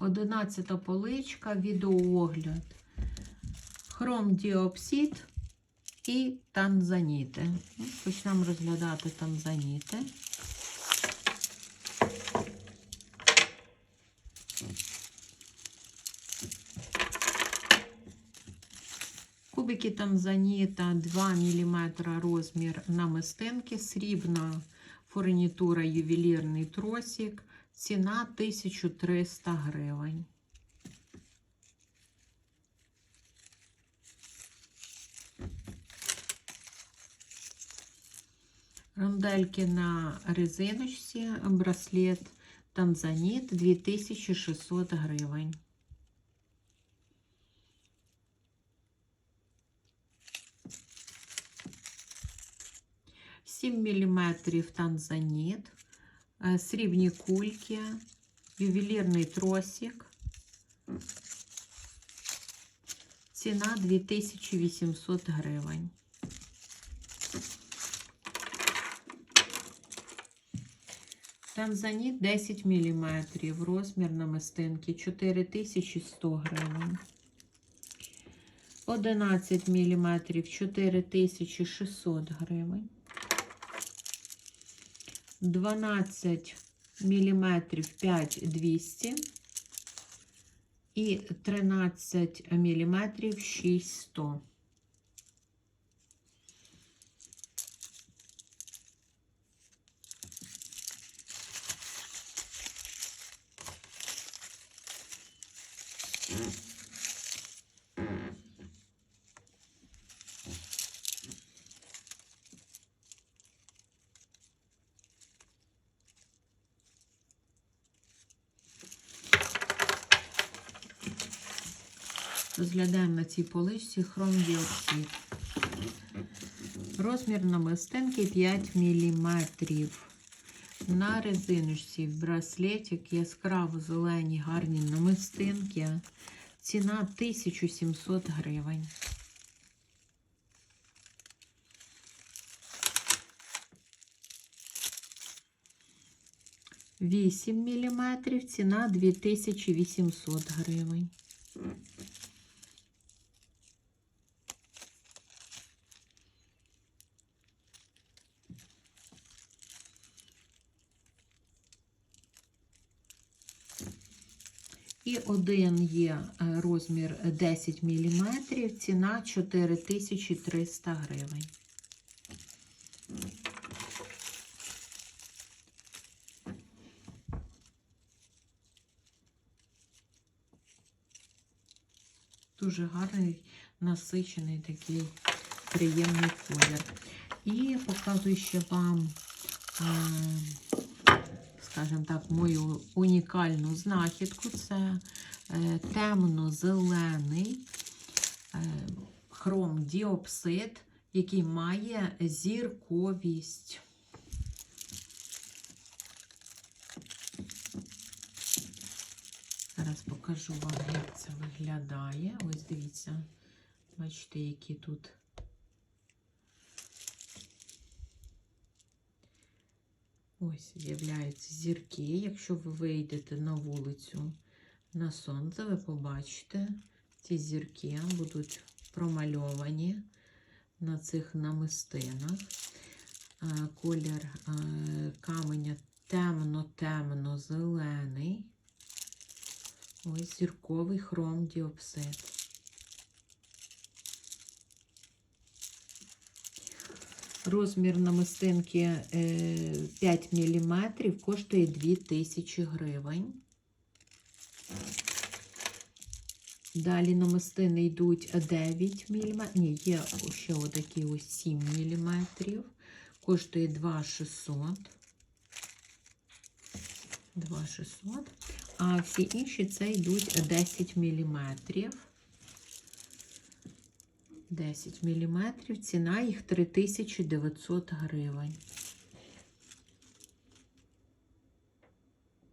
Одинадцята поличка, відеоогляд. Хром діопсид і танзаніти. Ну, Почнемо розглядати танзаніти. Кубики танзаніта 2 мм розмір намистинки, срібна фурнітура, ювелірний тросик, ціна 1300 гривень. Рондельки на резиночці, браслет Танзаніт 2600 гривень. Сім міліметрів танзаніт, срібні кульки, ювелірний тросик. Ціна 2800 гривень. Танзаніт 10 мм, розмір намистинки 4100 гривень. 11 мм 4600 гривень. 12 мм 5200 і 13 мм 6100. Розглядаємо на цій поличці хром діоксид. Розмір намистинки 5 мм. На резиночці браслетик яскраво зелені гарні намистинки. Ціна 1700 гривень. Вісім міліметрів, ціна 2800 гривень. І один є е, розмір 10 мм, ціна 4300 гривень. Дуже гарний, насичений такий приємний колір. І показую ще вам, е, скажімо так, мою унікальну знахідку. Це е, темно-зелений е, хром діопсид, який має зірковість. Зараз покажу вам, як це виглядає. Ось дивіться, бачите, які тут ось з'являються зірки. Якщо ви вийдете на вулицю на сонце, ви побачите, ці зірки будуть промальовані на цих намистинах. Колір каменя темно-темно-зелений. Ось зірковий хром діопсид. Розмір намистинки е, 5 мм коштує 2000 гривень. Далі намистини йдуть 9 мм. Ні, є ще отакі ось 7 мм. Коштує 2600. 2600. А всі інші це йдуть 10 мм. 10 мм. Ціна їх 3900 гривень.